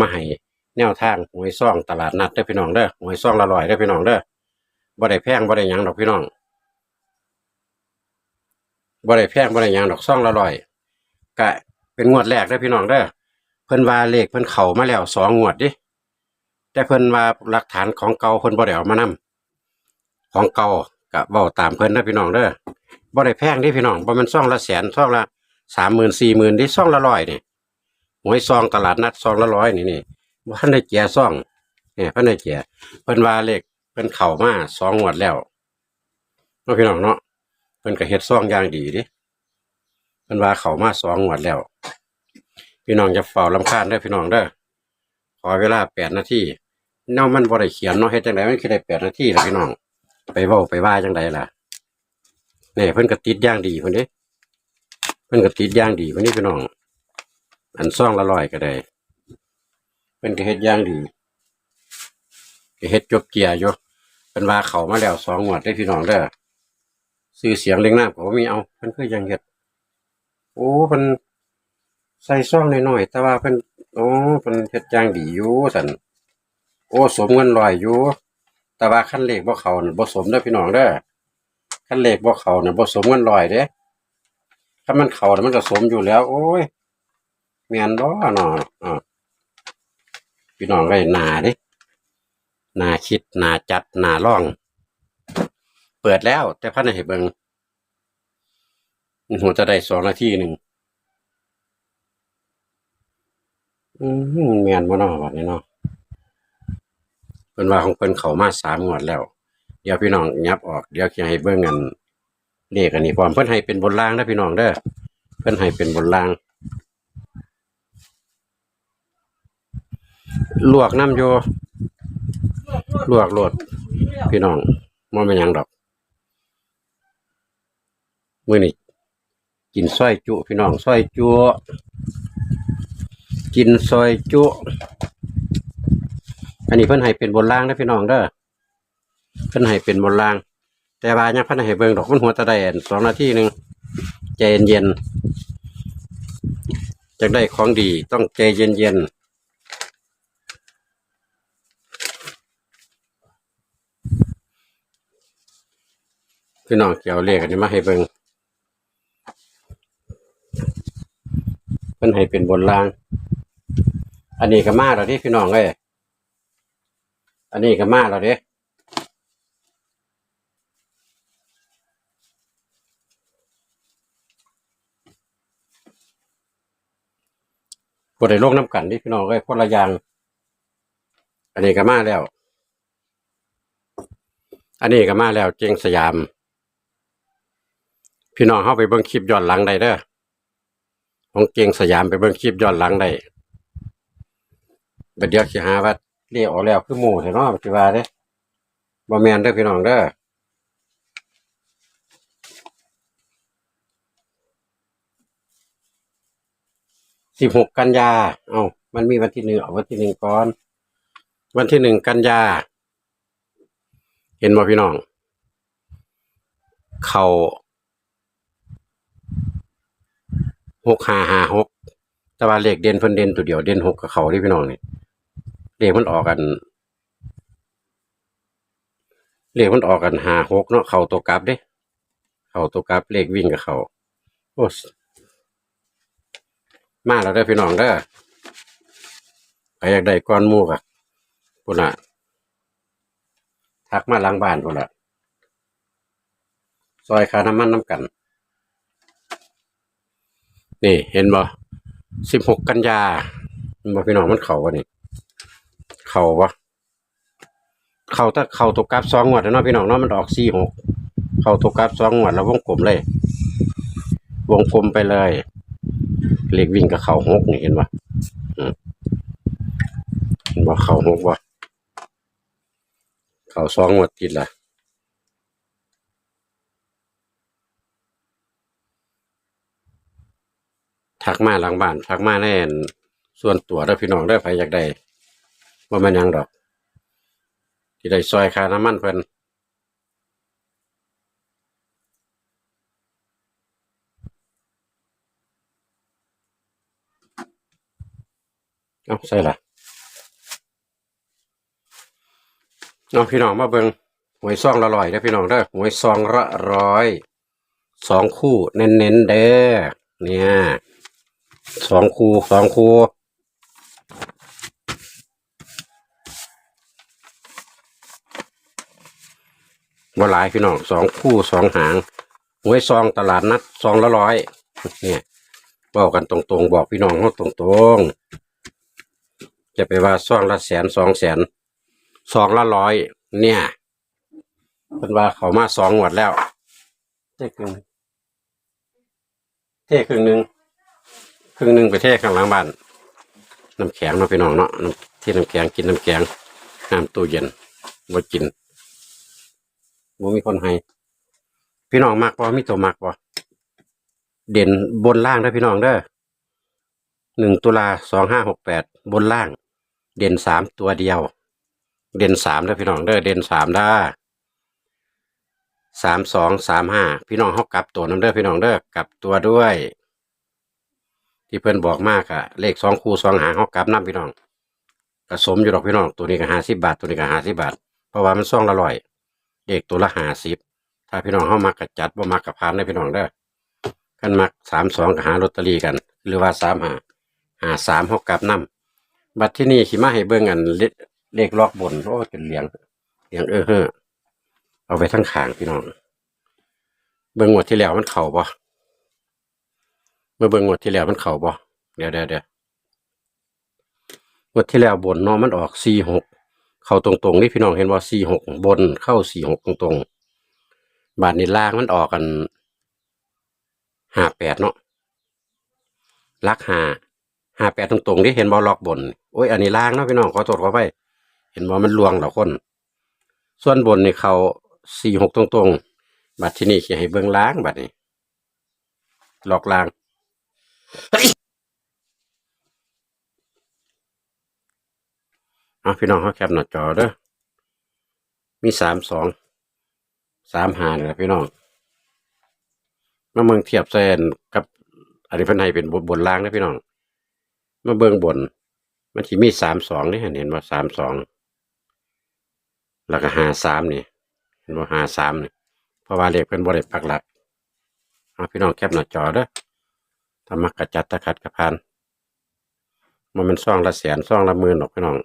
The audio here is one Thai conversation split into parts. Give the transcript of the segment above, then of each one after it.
มาให้แนวทางหวยซ่องตลาดนัดเด้พี่น้องเด้อหวยซ่องละร้อยเด้พี่น้องเด้อบ่ได้แพงบ่ได้ยังดอกพี่น้องบ่ได้แพงบ่ได้ยังดอกซ่องละร้อยก็เป็นงวดแรกเด้พี่น้องเด้อเพิ่นว่าเลขเพิ่นเข้ามาแล้วสองงวดดิแต่เพิ่นว่าหลักฐานของเก่าเพิ่นบ่ได้เอามานํของเก่าก็เว้าตามเพิ่นเด้อพี่น้องเด้อบ่ได้แพงดิพี่น้องบ่แม่นซ่องละแสนซ่องละสามหมื่นสี่หมื่นดิซ่องละร้อยนี่ หวยซองตลาดนัดซองละร้อยนี่นี่บ่ทันได้แก่ซองเนี่ยพิ่นได้แก่เพิ่นว่าเลขเพิ่นเข้ามาสองงวดแล้วเนาะพี่น้องเนาะเพิ่นก็เฮ็ดซองอย่างดีดิเพิ่นว่าเข้ามาสองงวดแล้ว พี่น้องอย่าเฝ้าลำคาญเด้พี่น้องเด้อขอเวลาแปดนาทีเน่ามันบ่ได้เขียนเนาะเฮ็ดจังไดมันคือได้แปดนาทีล่ะพี่น้อง ไปเว้าไปว่าจังไดล่ะนี่เพิ่นก็ติดย่างดีเพิ่นเด้เพิ่นก็ติดย่างดีเพิ่นนี่พี่น้อง อันซ่องละร้อยก็ได้เป็นก็เฮ็ดย่างดีก็เฮ็ดจบเกียร์อยู่เป็นว่าเขามาแล้วสองงวดได้พี่น้องเด้อซื้อเสียงเล็งน้ำก็บ่มีเอาเพิ่นคือยังเฮ็ดโอ้เพิ่นใส่ซ่องน้อยๆแต่ว่าเพิ่นโอ้เพิ่นเฮ็ดย่างดีอยู่ซั่นโอ้สมเงินลอยอยู่แต่ว่าคันเลขบ่เข้าน่ะบ่สมเด้อพี่น้องเด้อคันเลขบ่เข้าน่ะบ่สมเงินลอยเด้ถ้ามันเข้าน่ะมันก็สมอยู่แล้ว โอ้ย แม่นบ่เนาะอ่าพี่น้องก็นาดินาคิดนาจัดนาล่อง เปิดแล้ว แต่พันให้เบิงหัวจะได้สองนาทีหนึ่งอืมแมนบ่นาะบัดนี้เนาะเพิ่นว่าของเพิ่นเขามาสามงวดแล้ว เดี๋ยวพี่น้องยับออกเดี๋ยวจะให้เบิ่งกันเลขอันนี้พร้อมเพิ่นให้เป็นบนล่างนะพี่น้องเด้อเพิ่นให้เป็นบนล่าง ลวกน้ำโยลวกโลดพี่น้องมันเป็นหยังดอกมื้อนี้กินซอยจุพี่น้องซอยจุกินซอยจุอันนี้เพิ่นให้เป็นบนล่างนะพี่น้องเด้อเพิ่นให้เป็นบนล่าง แต่ว่ายังเพิ่นให้เบิ่งดอกมันหัวตะได้อันสองนาทีหนึ่งใจเย็นๆจะได้ของดีต้องใจเย็นๆ พี่น้องเกี่ยวเลขอันนี้มาให้เบิ่งเพิ่นให้เป็นบนล่าง อันนี้ก็มาแล้วเดิพี่น้องเอ้ยอันนี้ก็มาแล้วเด้บ่ได้ลงน้ำกันเดิพี่น้องเอ้ยคนละอย่าง อันนี้ก็มาแล้ว อันนี้ก็มาแล้วเจงสยาม พี่น้องเข้าไปเบิ่งคลิปย้อนหลังได้เด้อของเก่งสยามไปเบิ่งคลิปย้อนหลังได้บัดเดี๋ยวสิหาว่าเรียกออกแล้วคือหมู่แท้เนาะสิว่าเด้บ่แม่นเด้อพี่น้องเด้อสิบหกกันยา เอ้ามันมีวันที่หนึ่งเอาวันที่หนึ่งก่อน วันที่หนึ่งกันยา เห็นบ่พี่น้อง เขา หกห้าห้าหกแต่ว่าเลขเด่นเพิ่นเด่นตัวเดียวเด่นหกกับเขาที่พี่น้องนี่เลขมันออกกัน เลขมันออกกันห้าหกเนาะเขาตัวกลับเด้ เขาตัวกลับเลขวิ่งกับเขาโอ้มาแล้วเด้อพี่น้องเด้อใครอยากได้ก้อนมูกอะพุ่นน่ะทักมาล้างบ้านพุ่นละซอยคาน้ำมันน้ำกัน นี่เห็นบ่สิบหกกันยาบ่พี่น้องมันเข่าวันนี้เข่าบ่เข่าถ้าเข่าตกกราฟสองงวดแล้วเนาะพี่น้องเนาะมันออกสี่หกเข่าตกกราฟสองงวดแล้ววงกลมเลย วงกลมไปเลยเลขวิ่งกับเข่าหกนี่เห็นบ่อืมเห็นบ่เข่าหกบ่เข่าสองงวดติดละ ทักมาหลังบ้านทักมาแน่นส่วนตัวแล้วพี่น้องได้ไปอยากได้ว่ามันยังดอก ที่ได้ซอยคาน้ำมันเพิ่นเอาใช่ละน้อาพี่น้องมาเบิงหวยซองละร้อยได้พี่น้องได้หวยซองละร้อยสองคู่เน้นๆเด้อเนี่ย สองคูสองคู่บ่หลายพี่น้องสองคู่สองหางหวยซองตลาดนัดซองละร้อยเนี่ยบอกกันตรงๆ บอกพี่น้องเขาตรงๆ จะไปว่าซองละแสนสองแสนสองละร้อยเนี่ยเป็นว่าเขามาสองงวดแล้วเท่ครึ่งเท่ครึ่งหนึ่ง ครึ่งหนึ่งไปเทข้างหลังบ้านน้ำแข็งเนาะพี่น้องเนาะที่น้ำแข็งกินน้ำแข็งน้ำตู้เย็นบ่กินบ่มีคนให้พี่น้องมักบ่มีตัวมักบ่เด่นบนล่างเด้พี่น้องเด้อหนึ่งตุลาสองห้าหกแปดบนล่าง เด่นสามตัวเดียว เด่นสามเด้พี่น้องเด้อเด่นสามได้สามสองสามห้าพี่น้องเขากลับตัวน้ำเด้อพี่น้องเด้อกลับตัวด้วย ที่เพื่อนบอกมากอะเลขสองคู่สองหางเขากลับน้ำพี่น้องกระสมอยู่ดอกพี่น้องตัวนี้ก็ห้าสิบบาทตัวนี้ก็ห้าสิบบาท เพราะว่ามันซ่องละร้อยเลขตัวละห้าสิบถ้าพี่น้องเขามักกะจัดบ่มักกะพานได้พี่น้องเด้กันมักสามสองก็หาลอตเตอรี่กัน หรือว่าสามหาหาสามเขากลับน้ำบัตรที่นี่ขีมาให้เบิ่งอันเลเลขล็อกบนโอ้จนเหลียงเหลียงเออเฮอเอาไปทั้งขางพี่น้อง เบิ่งงวดที่แล้วมันเข่าบ่ เมื่อเบิ่งงวดที่แล้วมันเข่าบ่เดี๋ยวเดี๋ยวเดี๋ยวงวดที่แล้วบนเนาะมันออกสี่หกเข้าตรงๆนี่พี่น้องเห็นว่าสี่หกบนเข้าสี่หกตรงๆ บาทนี้ล่างมันออกกันห้าแปดเนาะลักห้าห้าแปดตรงๆนี่เห็นบอล็อกบนโอ้ยอันนี้ล่างเนาะพี่น้องขอโทษขอไปเห็นว่ามันลวงเหล่าคน ส่วนบนนี่เขาสี่หกตรงๆบัดที่นี่ขีให้เบื้องล่างบัดนี้หลอกล่าง เอาพี่น้องเขาแคปหน้าจอเด้อมีสามสองสามหาเนี่ยพี่น้องมาเมืองเทียบแซนกับอันนี้พันให้เป็นบนบนล่างนะพี่น้องมาเบื้องบน มันที่มีสามสองนี่เห็นว่าสามสองแล้วก็หาสามนี่เห็นว่าหาสามนี่เพราะว่าเลขเป็นบริปักหลักเอาพี่น้องแคปหน้าจอเด้อ ถ้ามักกระจัดตะขัดกระพานมันเป็นซ่องละแสนซ่องละหมื่นหรอกพี่น้อง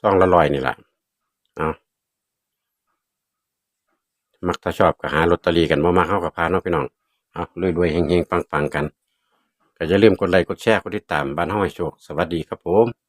ซ่องละลอยนี่แหละเอามักถ้าชอบก็หาลอตเตอรี่กันมามาเข้ากับพานเนาะพี่น้องเอารวยๆเฮงๆปังๆกันก็อย่าลืมกดไลค์กดแชร์กดติดตามบ้านห้อยโชค สวัสดีครับผม